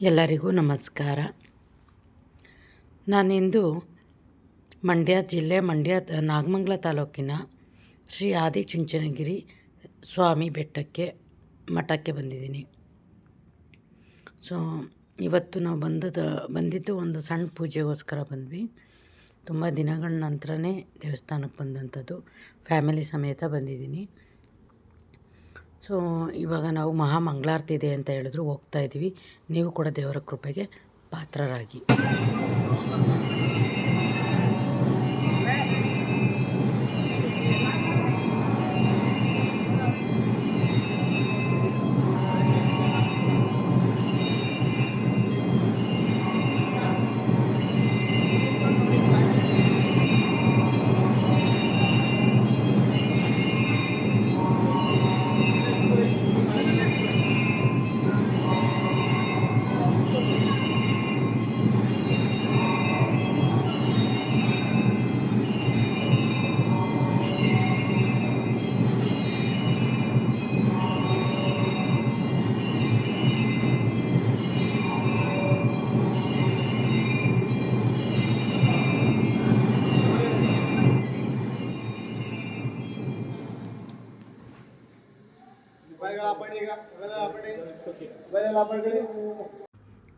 ಎಲ್ಲರಿಗೂ ನಮಸ್ಕಾರ. ನಾನಿಂದು ಮಂಡ್ಯ ಜಿಲ್ಲೆ, ಮಂಡ್ಯ ನಾಗಮಂಗಲ ತಾಲೂಕಿನ ಶ್ರೀ ಆದಿಚುಂಚನಗಿರಿ ಸ್ವಾಮಿ ಬೆಟ್ಟಕ್ಕೆ, ಮಠಕ್ಕೆ ಬಂದಿದ್ದೀನಿ. ಸೊ, ಇವತ್ತು ನಾವು ಬಂದದ, ಬಂದಿದ್ದು ಒಂದು ಸಣ್ಣ ಪೂಜೆಗೋಸ್ಕರ ಬಂದ್ವಿ. ತುಂಬ ದಿನಗಳ ನಂತರನೇ ದೇವಸ್ಥಾನಕ್ಕೆ ಬಂದಂಥದ್ದು. ಫ್ಯಾಮಿಲಿ ಸಮೇತ ಬಂದಿದ್ದೀನಿ. ಸೊ, ಇವಾಗ ನಾವು ಮಹಾ ಮಂಗಳಾರತಿ ಇದೆ ಅಂತ ಹೇಳಿದ್ರು ಹೋಗ್ತಾ ಇದ್ದೀವಿ. ನೀವು ಕೂಡ ದೇವರ ಕೃಪೆಗೆ ಪಾತ್ರರಾಗಿ.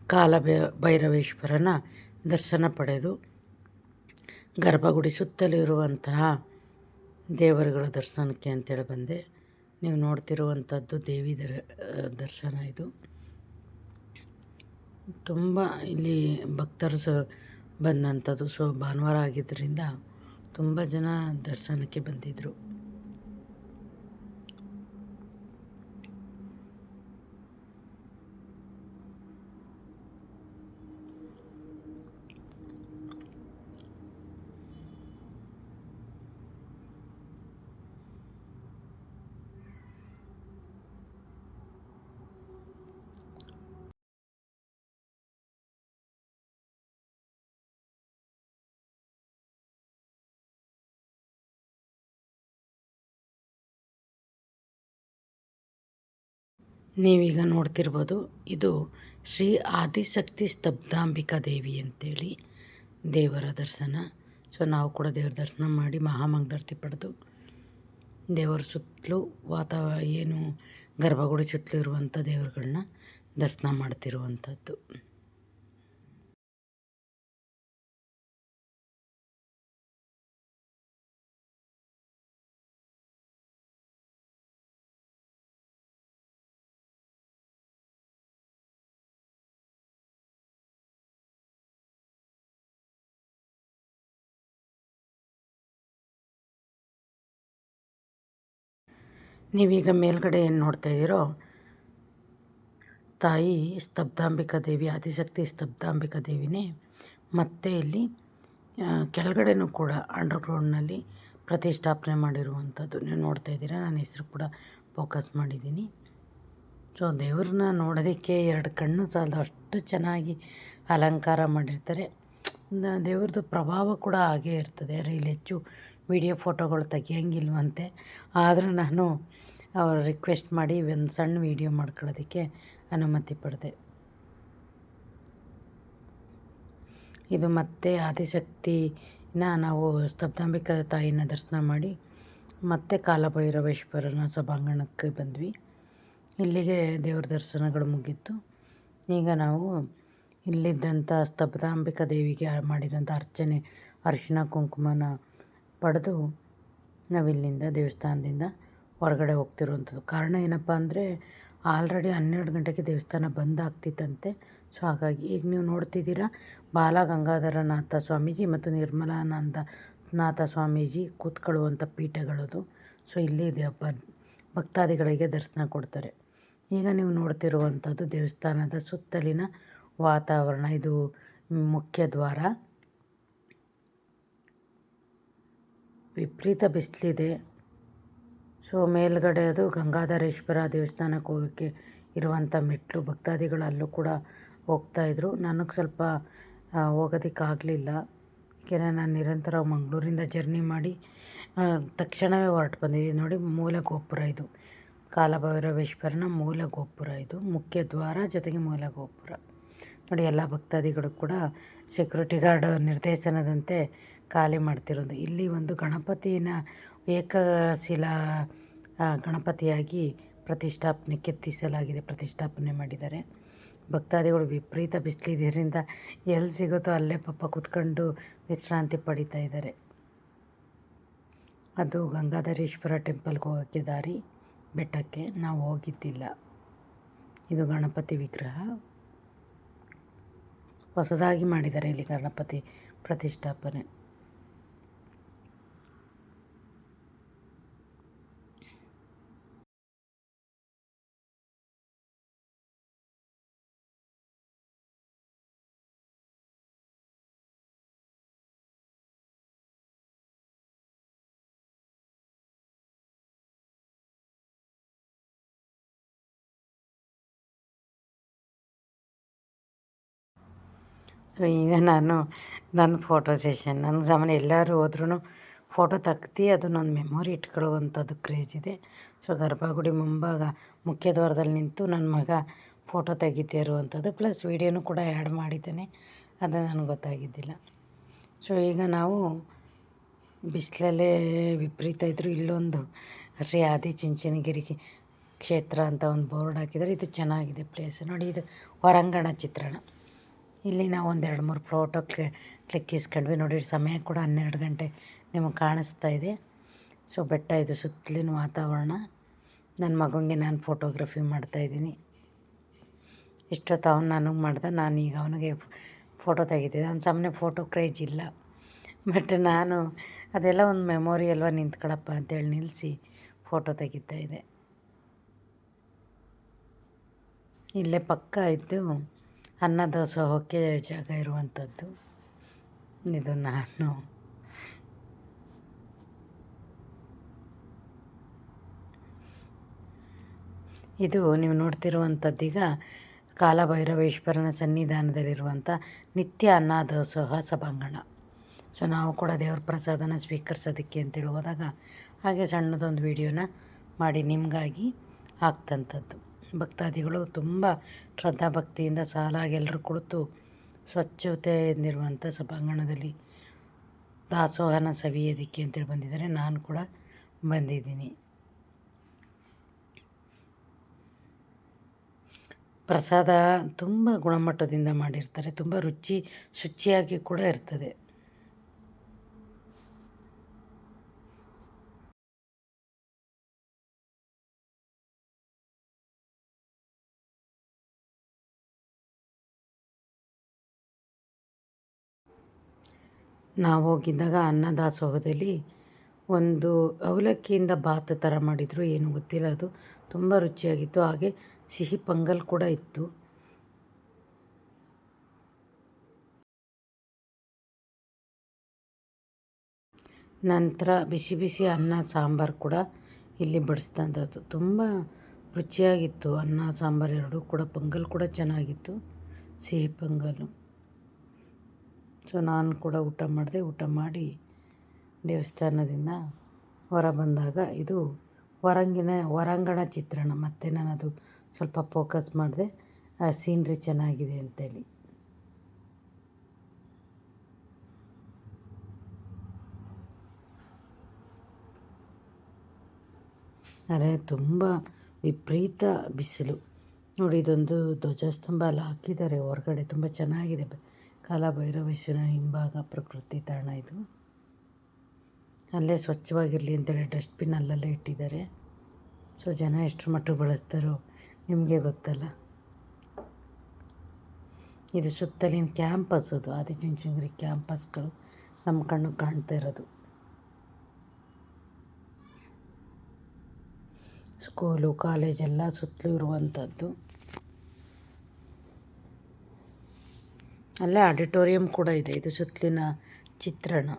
ಕಾಲ ಭೈರವೇಶ್ವರನ ದರ್ಶನ ಪಡೆದು ಗರ್ಭಗುಡಿ ಸುತ್ತಲೂ ಇರುವಂತಹ ದೇವರುಗಳ ದರ್ಶನಕ್ಕೆ ಅಂತೇಳಿ ಬಂದೆ. ನೀವು ನೋಡ್ತಿರುವಂಥದ್ದು ದೇವಿ ದರ್, ದರ್ಶನ ಇದು. ತುಂಬ ಇಲ್ಲಿ ಭಕ್ತರು ಸ ಬಂದಂಥದ್ದು. ಸೊ ಭಾನುವಾರ ಆಗಿದ್ದರಿಂದ ತುಂಬ ಜನ ದರ್ಶನಕ್ಕೆ ಬಂದಿದ್ದರು ನೀವೀಗ ನೋಡ್ತಿರ್ಬೋದು, ಇದು ಶ್ರೀ ಆದಿಶಕ್ತಿ ಸ್ತಬ್ಧಾಂಬಿಕಾ ದೇವಿ ಅಂತೇಳಿ ದೇವರ ದರ್ಶನ. ಸೊ, ನಾವು ಕೂಡ ದೇವರ ದರ್ಶನ ಮಾಡಿ ಮಹಾಮಂಗಳಾರತಿ ಪಡೆದು ದೇವರ ಸುತ್ತಲೂ ವಾತಾವ ಏನು ಗರ್ಭಗುಡಿ ಸುತ್ತಲೂ ಇರುವಂಥ ದೇವರುಗಳನ್ನ ದರ್ಶನ ಮಾಡ್ತಿರುವಂಥದ್ದು. ನೀವೀಗ ಮೇಲ್ಗಡೆ ಏನು ನೋಡ್ತಾ ಇದ್ದೀರೋ? ತಾಯಿ ಸ್ತಬ್ಧಾಂಬಿಕಾ ದೇವಿ, ಆದಿಶಕ್ತಿ ಸ್ತಬ್ಧಾಂಬಿಕಾ ದೇವಿನೇ. ಮತ್ತೆ ಇಲ್ಲಿ ಕೆಳಗಡೆನೂ ಕೂಡ ಅಂಡರ್ಗ್ರೌಂಡ್ನಲ್ಲಿ ಪ್ರತಿಷ್ಠಾಪನೆ ಮಾಡಿರುವಂಥದ್ದು ನೀವು ನೋಡ್ತಾ ಇದ್ದೀರಾ. ನಾನು ಹೆಸರು ಕೂಡ ಫೋಕಸ್ ಮಾಡಿದ್ದೀನಿ. ಸೊ, ದೇವ್ರನ್ನ ನೋಡೋದಕ್ಕೆ ಎರಡು ಕಣ್ಣು ಸಾಲದು. ಅಷ್ಟು ಚೆನ್ನಾಗಿ ಅಲಂಕಾರ ಮಾಡಿರ್ತಾರೆ. ದೇವ್ರದ್ದು ಪ್ರಭಾವ ಕೂಡ ಹಾಗೇ ಇರ್ತದೆ. ಇಲ್ಲಿ ಹೆಚ್ಚು ವಿಡಿಯೋ ಫೋಟೋಗಳು ತೆಗಿಯಂಗಿಲ್ವಂತೆ. ಆದರೂ ನಾನು ಅವ್ರ ರಿಕ್ವೆಸ್ಟ್ ಮಾಡಿ ಒಂದು ಸಣ್ಣ ವಿಡಿಯೋ ಮಾಡ್ಕೊಳ್ಳೋದಕ್ಕೆ ಅನುಮತಿ ಪಡೆದೆ. ಇದು ಮತ್ತೆ ಆದಿಶಕ್ತಿನ ನಾವು ಸ್ತಬ್ಧಾಂಬಿಕಾ ತಾಯಿನ ದರ್ಶನ ಮಾಡಿ ಮತ್ತೆ ಕಾಲಭೈರವೇಶ್ವರನ ಸಭಾಂಗಣಕ್ಕೆ ಬಂದ್ವಿ. ಇಲ್ಲಿಗೆ ದೇವ್ರ ದರ್ಶನಗಳು ಮುಗೀತು ಈಗ ನಾವು ಇಲ್ಲಿದ್ದಂಥ ಸ್ತಬ್ಧಾಂಬಿಕಾ ದೇವಿಗೆ ಮಾಡಿದಂಥ ಅರ್ಚನೆ ಅರಿಶಿನ ಕುಂಕುಮನ ಪಡೆದು ನಾವಿಲ್ಲಿಂದ ದೇವಸ್ಥಾನದಿಂದ ಹೊರಗಡೆ ಹೋಗ್ತಿರುವಂಥದ್ದು. ಕಾರಣ ಏನಪ್ಪ ಅಂದರೆ, ಆಲ್ರೆಡಿ ಹನ್ನೆರಡು ಗಂಟೆಗೆ ದೇವಸ್ಥಾನ ಬಂದ್ ಆಗ್ತಿತ್ತಂತೆ. ಸೊ ಹಾಗಾಗಿ ಈಗ ನೀವು ನೋಡ್ತಿದ್ದೀರಾ ಬಾಲ ಗಂಗಾಧರನಾಥ ಸ್ವಾಮೀಜಿ ಮತ್ತು ನಿರ್ಮಲಾನಂದ ನಾಥ ಸ್ವಾಮೀಜಿ ಕೂತ್ಕೊಳ್ಳುವಂಥ ಪೀಠಗಳದು. ಸೊ ಇಲ್ಲಿ ದೇವಪ್ಪ ಭಕ್ತಾದಿಗಳಿಗೆ ದರ್ಶನ ಕೊಡ್ತಾರೆ. ಈಗ ನೀವು ನೋಡ್ತಿರುವಂಥದ್ದು ದೇವಸ್ಥಾನದ ಸುತ್ತಲಿನ ವಾತಾವರಣ. ಇದು ಮುಖ್ಯ ದ್ವಾರ. ವಿಪರೀತ ಬಿಸಿಲಿದೆ. ಸೊ, ಮೇಲ್ಗಡೆ ಅದು ಗಂಗಾಧರೇಶ್ವರ ದೇವಸ್ಥಾನಕ್ಕೆ ಹೋಗೋಕ್ಕೆ ಇರುವಂಥ ಮೆಟ್ಲು ಭಕ್ತಾದಿಗಳು ಅಲ್ಲೂ ಕೂಡ ಹೋಗ್ತಾಯಿದ್ರು ನನಗೆ ಸ್ವಲ್ಪ ಹೋಗೋದಕ್ಕಾಗಲಿಲ್ಲ ಏಕೆಂದರೆ ನಾನು ನಿರಂತರ ಮಂಗಳೂರಿಂದ ಜರ್ನಿ ಮಾಡಿ ತಕ್ಷಣವೇ ಹೊರಟು ಬಂದಿದ್ದೀನಿ. ನೋಡಿ, ಮೂಲ ಗೋಪುರ ಇದು. ಕಾಲಭೈರವೇಶ್ವರನ ಮೂಲ ಗೋಪುರ ಇದು. ಮುಖ್ಯ ದ್ವಾರ ಜೊತೆಗೆ ಮೂಲ ಗೋಪುರ. ನೋಡಿ, ಎಲ್ಲ ಭಕ್ತಾದಿಗಳು ಕೂಡ ಸೆಕ್ಯೂರಿಟಿ ಗಾರ್ಡ್ ನಿರ್ದೇಶನದಂತೆ ಖಾಲಿ ಮಾಡ್ತಿರೋದು. ಇಲ್ಲಿ ಒಂದು ಗಣಪತಿನ ಏಕಶಿಲಾ ಗಣಪತಿಯಾಗಿ ಪ್ರತಿಷ್ಠಾಪನೆ ಕೆತ್ತಿಸಲಾಗಿದೆ, ಪ್ರತಿಷ್ಠಾಪನೆ ಮಾಡಿದ್ದಾರೆ. ಭಕ್ತಾದಿಗಳು ವಿಪರೀತ ಬಿಸಿಲಿದ್ದರಿಂದ ಎಲ್ಲಿ ಸಿಗುತ್ತೋ ಅಲ್ಲೇ ಪಾಪ ಕೂತ್ಕೊಂಡು ವಿಶ್ರಾಂತಿ ಪಡಿತಾ ಇದ್ದಾರೆ. ಅದು ಗಂಗಾಧರೇಶ್ವರ ಟೆಂಪಲ್ಗೆ ಹೋಗೋಕ್ಕೆ ದಾರಿ, ಬೆಟ್ಟಕ್ಕೆ ನಾವು ಹೋಗಿದ್ದಿಲ್ಲ. ಇದು ಗಣಪತಿ ವಿಗ್ರಹ. ಹೊಸದಾಗಿ ಮಾಡಿದ್ದಾರೆ ಇಲ್ಲಿ ಗಣಪತಿ ಪ್ರತಿಷ್ಠಾಪನೆ. ಸೊ ಈಗ ನಾನು, ನನ್ನ ಫೋಟೋ ಸೆಷನ್ ನನ್ನ ಸಾಮಾನ್ಯ ಎಲ್ಲರೂ ಹೋದ್ರೂ ಫೋಟೋ ತೆಗ್ದು ಅದನ್ನೊಂದು ಮೆಮೊರಿ ಇಟ್ಕೊಳ್ಳುವಂಥದ್ದು ಕ್ರೇಜ್ ಇದೆ. ಸೊ ಗರ್ಭಗುಡಿ ಮುಂಭಾಗ ಮುಖ್ಯ ದ್ವಾರದಲ್ಲಿ ನಿಂತು ನನ್ನ ಮಗ ಫೋಟೋ ತೆಗಿತಾ ಇರುವಂಥದ್ದು ಪ್ಲಸ್ ವೀಡಿಯೋನು ಕೂಡ ಆ್ಯಡ್ ಮಾಡಿದ್ದೇನೆ. ಅದು ನನಗೆ ಗೊತ್ತಾಗಿದ್ದಿಲ್ಲ. ಸೊ ಈಗ ನಾವು ಬಿಸಿಲಲ್ಲೇ ವಿಪರೀತ ಇದ್ದರು ಇಲ್ಲೊಂದು ಶ್ರೀ ಆದಿ ಚುಂಚನಗಿರಿ ಕ್ಷೇತ್ರ ಅಂತ ಒಂದು ಬೋರ್ಡ್ ಹಾಕಿದ್ದಾರೆ ಇದು ಚೆನ್ನಾಗಿದೆ ಪ್ಲೇಸ್ ನೋಡಿ, ಇದು ಹೊರಾಂಗಣ ಚಿತ್ರಣ. ಇಲ್ಲಿ ನಾವು ಒಂದೆರಡು ಮೂರು ಫೋಟೋ ಕ್ಲಿ, ಕ್ಲಿಕ್ಕಿಸ್ಕೊಂಡ್ವಿ. ನೋಡಿ ಸಮಯ ಕೂಡ ಹನ್ನೆರಡು ಗಂಟೆ ನಿಮಗೆ ಕಾಣಿಸ್ತಾ ಇದೆ. ಸೊ ಬೆಟ್ಟ ಇದು ಸುತ್ತಲಿನ ವಾತಾವರಣ. ನನ್ನ ಮಗನಿಗೆ ನಾನು ಫೋಟೋಗ್ರಫಿ ಮಾಡ್ತಾಯಿದ್ದೀನಿ ಇಷ್ಟೊತ್ತು ಅವನು ನನಗೆ ಮಾಡ್ದೆ, ನಾನು ಈಗ ಅವನಿಗೆ ಫೋಟೋ ತೆಗಿತಿದ್ದೆ. ಅವ್ನು ಸಾಮಾನ್ಯ ಫೋಟೋ ಕ್ರೇಜ್ ಇಲ್ಲ. ಬಟ್ ನಾನು ಅದೆಲ್ಲ ಒಂದು ಮೆಮೊರಿ ಅಲ್ವಾ ನಿಂತ್ಕೊಳಪ್ಪ ಅಂತೇಳಿ ನಿಲ್ಲಿಸಿ ಫೋಟೋ ತೆಗಿತಾ ಇದ್ದೆ. ಇಲ್ಲೇ ಪಕ್ಕ ಇದ್ದು ಅನ್ನ ದಾಸೋಹಕ್ಕೆ ಜಾಗ ಇರುವಂಥದ್ದು. ಇದು ನಾನು. ಇದು ನೀವು ನೋಡ್ತಿರುವಂಥದ್ದೀಗ ಕಾಲಭೈರವೇಶ್ವರನ ಸನ್ನಿಧಾನದಲ್ಲಿರುವಂಥ ನಿತ್ಯ ಅನ್ನದಾಸೋಹ ಸಭಾಂಗಣ. ಸೊ ನಾವು ಕೂಡ ದೇವ್ರ ಪ್ರಸಾದನ ಸ್ವೀಕರಿಸೋದಕ್ಕೆ ಅಂತೇಳಿ ಹೋದಾಗ ಹಾಗೆ ಸಣ್ಣದೊಂದು ವಿಡಿಯೋನ ಮಾಡಿ ನಿಮಗಾಗಿ ಹಾಕ್ತಂಥದ್ದು ಭಕ್ತಾದಿಗಳು ತುಂಬ ಶ್ರದ್ಧಾಭಕ್ತಿಯಿಂದ ಸಾಲಾಗಿ ಎಲ್ಲರೂ ಕುಳಿತು ಸ್ವಚ್ಛತೆಯಿಂದಿರುವಂಥ ಸಭಾಂಗಣದಲ್ಲಿ ದಾಸೋಹನ ಸವಿಯೋದಕ್ಕೆ ಅಂತೇಳಿ ಬಂದಿದ್ದಾರೆ. ನಾನು ಕೂಡ ಬಂದಿದ್ದೀನಿ. ಪ್ರಸಾದ ತುಂಬ ಗುಣಮಟ್ಟದಿಂದ ಮಾಡಿರ್ತಾರೆ. ತುಂಬ ರುಚಿ ಶುಚಿಯಾಗಿ ಕೂಡ ಇರ್ತದೆ. ನಾವು ಹೋಗಿದ್ದಾಗ ಅನ್ನದಾಸೋಹದಲ್ಲಿ ಒಂದು ಅವಲಕ್ಕಿಯಿಂದ ಬಾತ್ ಥರ ಮಾಡಿದರು, ಏನು ಗೊತ್ತಿಲ್ಲ ಅದು. ತುಂಬ ರುಚಿಯಾಗಿತ್ತು. ಹಾಗೆ ಸಿಹಿ ಪೊಂಗಲ್ ಕೂಡ ಇತ್ತು. ನಂತರ ಬಿಸಿ ಬಿಸಿ ಅನ್ನ, ಸಾಂಬಾರು ಕೂಡ ಇಲ್ಲಿ ಬಡಿಸ್ತಂಥದ್ದು ತುಂಬ ರುಚಿಯಾಗಿತ್ತು. ಅನ್ನ, ಸಾಂಬಾರು ಎರಡೂ ಕೂಡ, ಪೊಂಗಲ್ ಕೂಡ ಚೆನ್ನಾಗಿತ್ತು. ಸಿಹಿ ಪೊಂಗಲ್ಲು ಸೊ ನಾನು ಕೂಡ ಊಟ ಮಾಡಿದೆ. ಊಟ ಮಾಡಿ ದೇವಸ್ಥಾನದಿಂದ ಹೊರ ಬಂದಾಗ ಇದು ಹೊರಂಗಿನ ಹೊರಾಂಗಣ ಚಿತ್ರಣ. ಮತ್ತು ನಾನು ಅದು ಸ್ವಲ್ಪ ಫೋಕಸ್ ಮಾಡಿದೆ. ಆ ಸೀನ್ರಿ ಚೆನ್ನಾಗಿದೆ ಅಂತೇಳಿ. ಅರೆ, ತುಂಬ ವಿಪರೀತ ಬಿಸಿಲು. ನೋಡಿ, ಇದೊಂದು ಧ್ವಜಸ್ತಂಭ ಎಲ್ಲ ಹಾಕಿದ್ದಾರೆ. ಹೊರಗಡೆ ತುಂಬ ಚೆನ್ನಾಗಿದೆ. ಕಾಲಭೈರವೇಶ್ವರನ ಹಿಂಭಾಗ ಪ್ರಕೃತಿ ತಾಣ ಇದು. ಅಲ್ಲೇ ಸ್ವಚ್ಛವಾಗಿರಲಿ ಅಂತೇಳಿ ಡಸ್ಟ್ಬಿನ್ ಅಲ್ಲಲ್ಲೇ ಇಟ್ಟಿದ್ದಾರೆ. ಸೊ, ಜನ ಎಷ್ಟರ ಮಟ್ಟಿಗೆ ಬಳಸ್ತಾರೋ ನಿಮಗೆ ಗೊತ್ತಲ್ಲ. ಇದು ಸುತ್ತಲಿನ ಕ್ಯಾಂಪಸ್ ಅದು. ಆದಿಚುಂಚನಗಿರಿ ಕ್ಯಾಂಪಸ್ಗಳು ನಮ್ಮ ಕಣ್ಣು ಕಾಣ್ತಾ ಇರೋದು. ಸ್ಕೂಲು, ಕಾಲೇಜೆಲ್ಲ ಸುತ್ತಲೂ ಇರುವಂಥದ್ದು. ಅಲ್ಲೇ ಆಡಿಟೋರಿಯಂ ಕೂಡ ಇದೆ. ಇದು ಸುತ್ತಲಿನ ಚಿತ್ರಣ.